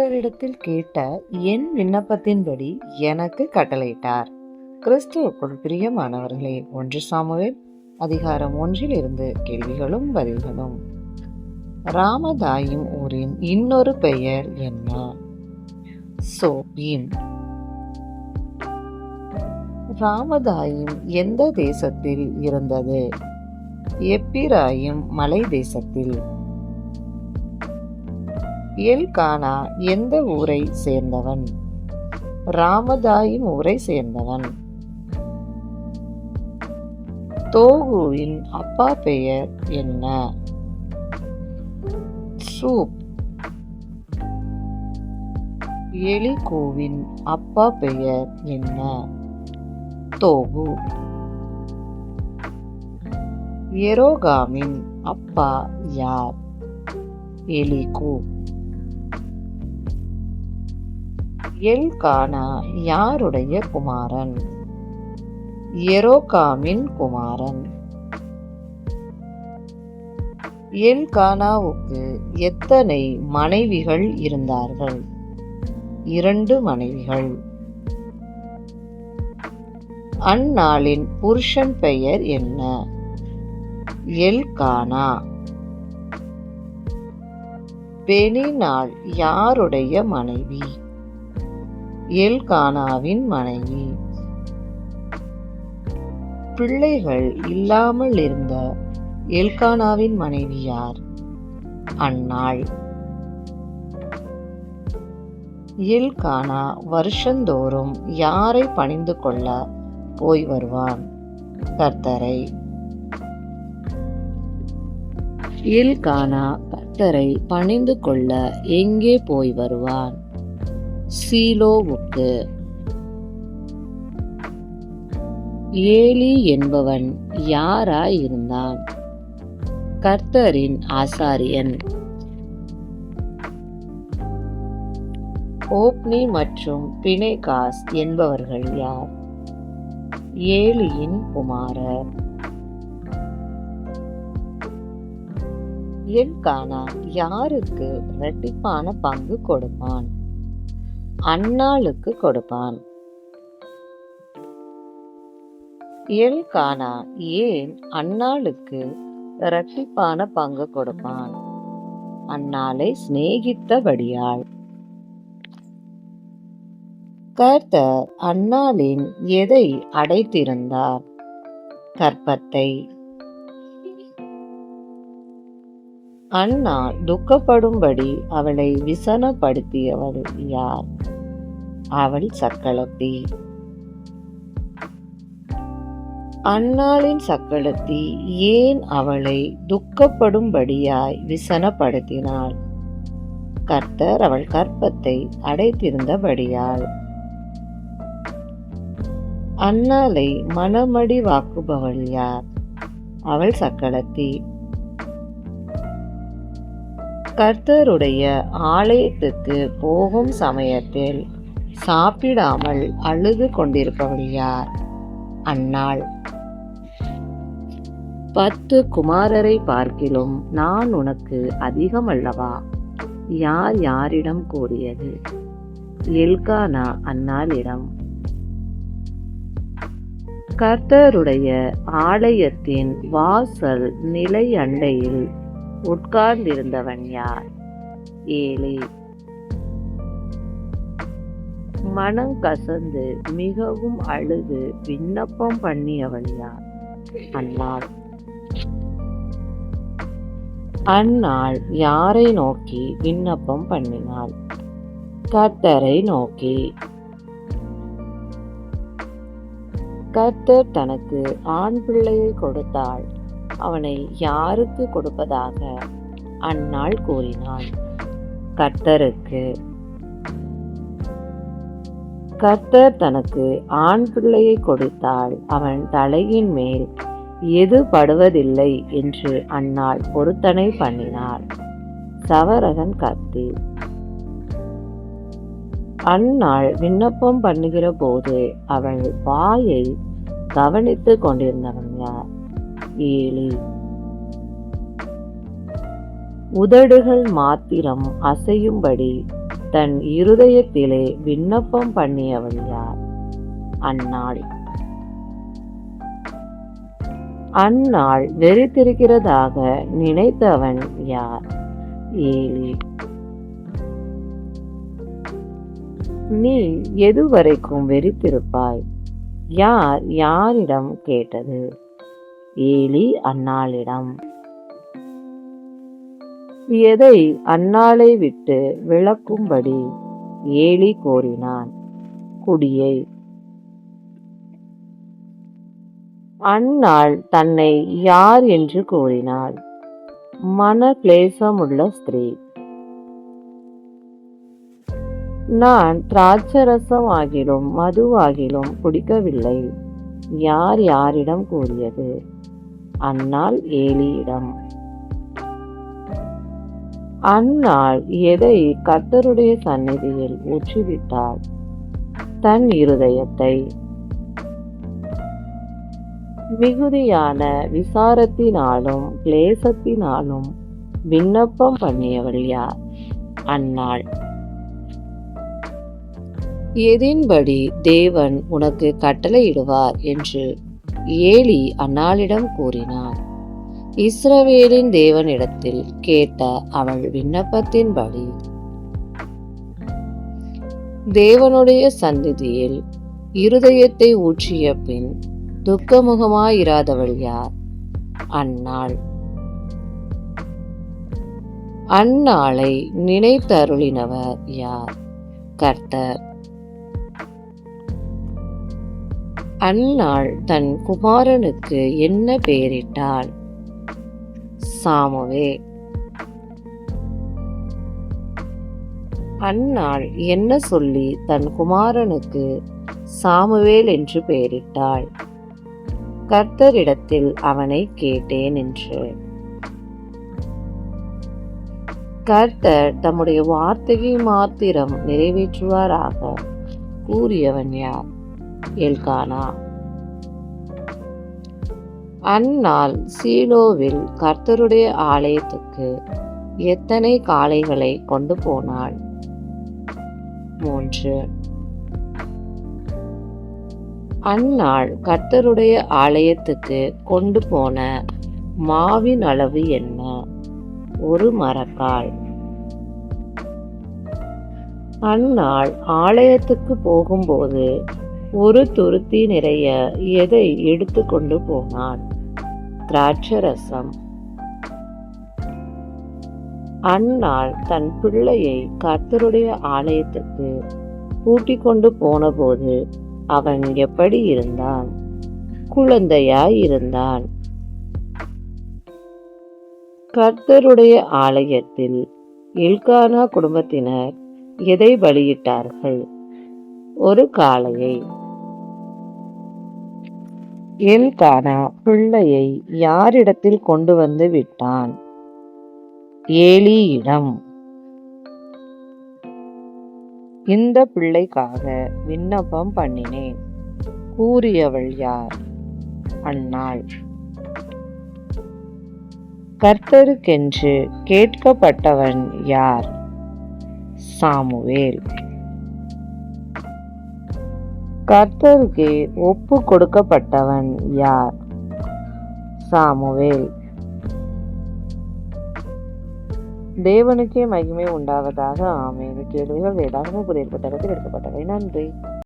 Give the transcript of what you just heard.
கர்த்தரிடத்தில் கேட்ட என் விண்ணப்பத்தின்படி எனக்கு கட்டளையிட்டார். கிறிஸ்துவுக்குள் பிரியமானவர்களே ஒன்று சாமுவேல் அதிகாரம் ஒன்றில் இருந்து கேள்விகளும் பதில்களும். ராமதாயும் ஊரின் இன்னொரு பெயர் என்ன? சோபீம் ராமதாயும் எந்த தேசத்தில் இருந்தது? எப்பிராயும் மலை தேசத்தில். எல்கானா எந்த ஊரை சேர்ந்தவன்? ராமதாயின் ஊரை சேர்ந்தவன். தோகுவின் அப்பா பெயர் என்ன? சூப். எலிகோவின் அப்பா பெயர் என்ன? தோகு. எரோகாமின் அப்பா யார்? எலிகோ. எல்கானா யாருடைய குமாரன்? எரோகாமின் குமாரன். எல்கானாவுக்கு எத்தனை மனைவிகள் இருந்தார்கள்? இரண்டு மனைவிகள். அந்நாளின் புருஷன் பெயர் என்ன? எல்கானா பெனினாள் யாருடைய மனைவி? எல்கானாவின் மனைவி. பிள்ளைகள் இல்லாமல் இருந்த எல்கானாவின் மனைவி யார்? அன்னாள். எல்கானா வருஷந்தோறும் யாரை பணிந்து கொள்ள போய் வருவான்? கர்த்தரை. எல்கானா கர்த்தரை பணிந்து கொள்ள எங்கே போய் வருவான்? சீலோவுக்கு. ஏலி என்பவன் யாராயிருந்தான்? கர்த்தரின் ஆசாரியன். ஓப்னி மற்றும் பினேகாஸ் என்பவர்கள் யார்? ஏலியின் குமாரர். எல்கானா யாருக்கு இரட்டிப்பான பங்கு கொடுப்பான்? அன்னாளுக்கு கொடுப்பான். எல்கானா ஏன் அன்னாளுக்கு இரட்டிப்பான பங்கு கொடுப்பான். அன்னாலை சிநேகித்தபடியால் கர்த்தர் அன்னாலின் எதை அடைத்திருந்தார்? கற்பத்தை அண்ணா துக்கப்படும்படி அவளை விசனப்படுத்தியவள் யார்? அவள் சக்களத்தி அன்னாளின் சக்களத்தி ஏன் அவளை துக்கப்படும்படியாய் விசனப்படுத்தினாள்? கர்த்தர் அவள் கற்பத்தை அடைத்திருந்தபடியால். அன்னாலை மனமடி வாக்குபவள் யார்? அவள் சக்களத்தி கர்த்தருடைய ஆலயத்துக்கு போகும் சமயத்தில் சாப்பிடாமல் அழுது கொண்டிருப்பவள் யார்? அன்னாள். பத்து குமாரரை பார்க்கிலும் நான் உனக்கு அதிகம் அல்லவா யார் யாரிடம் கூறியது? எல்கானா அன்னாளிடம். கர்த்தருடைய ஆலயத்தின் வாசல் நிலை அண்டையில் உட்கார்ந்திருந்தவன் யார்? ஏழே மனம் கசந்து மிகவும் அழுது விண்ணப்பம் பண்ணியவன் யார்? அன்னாள் அன்னாள் யாரை நோக்கி விண்ணப்பம் பண்ணினாள்? கர்த்தரை நோக்கி. கர்த்தர் தனக்கு ஆண் பிள்ளையை கொடுத்தால் அவனை யாருக்கு கொடுப்பதாக? அந்நாள் கூறினாள் கர்த்தருக்கு. கர்த்தர் தனக்கு ஆண் பிள்ளையை கொடுத்தால் அவன் தலையின் மேல் எது படுவதில்லை என்று அன்னாள் பொருத்தனை பண்ணினார். சவரகன் கத்தி. அன்னாள் விண்ணப்பம் பண்ணுகிற போது அவள் வாயை கவனித்து கொண்டிருந்தவன் யார்? ஏழு உதடுகள் மாத்திரம் அசையும்படி தன் இருதயத்திலே விண்ணப்பம் பண்ணியவள் யார்? அன்னாள் அந்நாள் வெறித்திருக்கிறதாக நினைத்தவன் யார்? ஏழி நீ எதுவரைக்கும் வெறித்திருப்பாய்? யார் யாரிடம் கேட்டது? ஏலி அன்னாளிடம் எதை அன்னாளை விட்டு விளக்கும்படி ஏலி கோரினான். குடியை. அன்னாள் தன்னை யார் என்று கூறினாள். மன கிளேசமுள்ள ஸ்திரீ. நான் திராட்சரசம் ஆகிலும் மதுவாகிலும் குடிக்கவில்லை. யார் யாரிடம் கூறியது? அன்னாள் ஏலியிடம். அன்னாள் எதை கர்த்தருடைய சந்நிதியில் ஊற்றிவிட்டாள் தன் இருதயத்தை. மிகுதியான விசாரத்தினாலும் கிளேசத்தினாலும் விண்ணப்பம் பண்ணியவள் யார்? அன்னாள் எதின்படி தேவன் உனக்கு கட்டளையிடுவார் என்று ஏலி அன்னாளிடம் கூறினார். இஸ்ரவேலின் தேவனிடத்தில் கேட்ட அவள் விண்ணப்பத்தின்படி தேவனுடைய சந்நிதியில் இருதயத்தை ஊற்றிய பின் துக்கமுகமாயிராதவள் யார்? அன்னாள் அந்நாளை நினைத்தருளினவர் யார்? கர்த்தர். அந்நாள் தன் குமாரனுக்கு என்ன பெயரிட்டாள்? சாமுவே அந்நாள் என்ன சொல்லி தன் குமாரனுக்கு சாமுவேல் என்று பெயரிட்டாள். கர்த்தரிடத்தில் அவனை கேட்டேன் என்று. கர்த்தர் தம்முடைய வார்த்தையை மாத்திரம் நிறைவேற்றுவாராக கூறியவன் யார்? எல்கானா. அந்நாள் சீலோவில் கர்த்தருடைய ஆலயத்துக்கு எத்தனை காளைகளை கொண்டு போனாள்? மூன்று. அந்நாள் கர்த்தருடைய ஆலயத்துக்கு கொண்டு போன மாவின் அளவு என்ன? ஒரு மரக்கால். அந்நாள் ஆலயத்துக்கு போகும்போது ஒரு துருத்தி நிறைய எதை எடுத்து கொண்டு திராட்சரசம் அந்நாள் தன் பிள்ளையை கர்த்தருடைய ஆலயத்துக்கு கூட்டிக் கொண்டு போனபோது அவன் எப்படி இருந்தான்? குழந்தையாய் இருந்தான். கர்த்தருடைய ஆலயத்தில் இல்கானா குடும்பத்தினர் எதை பலியிட்டார்கள்? ஒரு காளையை எல்கானா பிள்ளையை யாரிடத்தில் கொண்டு வந்து விட்டான்? ஏலியிடம். இந்த பிள்ளைக்காக விண்ணப்பம் பண்ணினேன். கூறியவள் யார்? அன்னாள். கர்த்தருக்கென்று கேட்கப்பட்டவன் யார்? சாமுவேல். கர்த்தருக்கு ஒப்பு கொடுக்கப்பட்டவன் யார்? சாமுவேல். தேவனுக்கே மகிமை உண்டாவதாக ஆமேன். கேள்விகள் வேதாகம புதிய புத்தகத்தில் எடுக்கப்பட்டவை. நன்றி.